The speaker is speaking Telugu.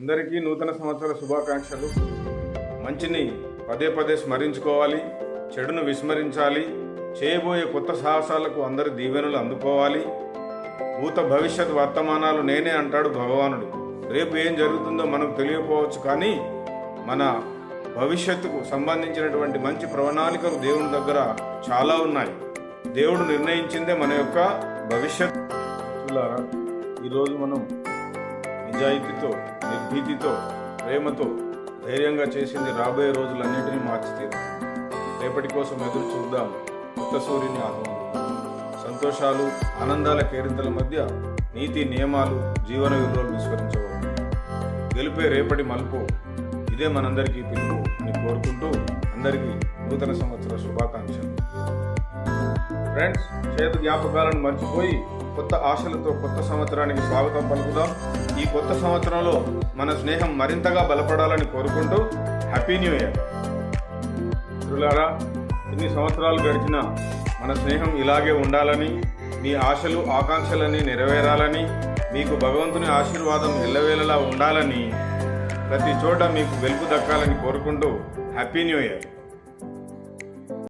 అందరికీ నూతన సంవత్సర శుభాకాంక్షలు. మంచిని పదే పదే స్మరించుకోవాలి చెడును విస్మరించాలి చేయబోయే కొత్త సాహసాలకు అందరి దీవెనలు అందుకోవాలి. భూత భవిష్యత్ వర్తమానాలు నేనే అంటాడు భగవానుడు. రేపు ఏం జరుగుతుందో మనకు తెలియకపోవచ్చు కానీ మన భవిష్యత్తుకు సంబంధించినటువంటి మంచి ప్రణాళికలు దేవుని దగ్గర చాలా ఉన్నాయి. దేవుడు నిర్ణయించిందే మన యొక్క భవిష్యత్. ఈరోజు మనం నిజాయితీతో నిర్భీతితో ప్రేమతో ధైర్యంగా చేసింది రాబోయే రోజులన్నింటినీ మార్చి రేపటి కోసం ఎదురు చూద్దాం కొత్త సూర్యుని ఆహ్వానిద్దాం సంతోషాలు ఆనందాల కేరింతల మధ్య నీతి నియమాలు జీవన విలువలు విస్మరించవద్దు. గెలిపే రేపటి మలుపు ఇదే మనందరికీ పిలుపు అని కోరుకుంటూ అందరికీ నూతన సంవత్సర శుభాకాంక్షలు. ఫ్రెండ్స్ చేతు జ్ఞాపకాలను మర్చిపోయి కొత్త ఆశలతో కొత్త సంవత్సరానికి స్వాగతం పలుకుదాం. ఈ కొత్త సంవత్సరంలో మన స్నేహం మరింతగా బలపడాలని కోరుకుంటూ హ్యాపీ న్యూ ఇయర్. మిత్రులారా ఎన్ని సంవత్సరాలు గడిచినా మన స్నేహం ఇలాగే ఉండాలని మీ ఆశలు ఆకాంక్షలన్నీ నెరవేరాలని మీకు భగవంతుని ఆశీర్వాదం ఎల్లవేళలా ఉండాలని ప్రతి చోట మీకు వెలుగు దక్కాలని కోరుకుంటూ హ్యాపీ న్యూ ఇయర్.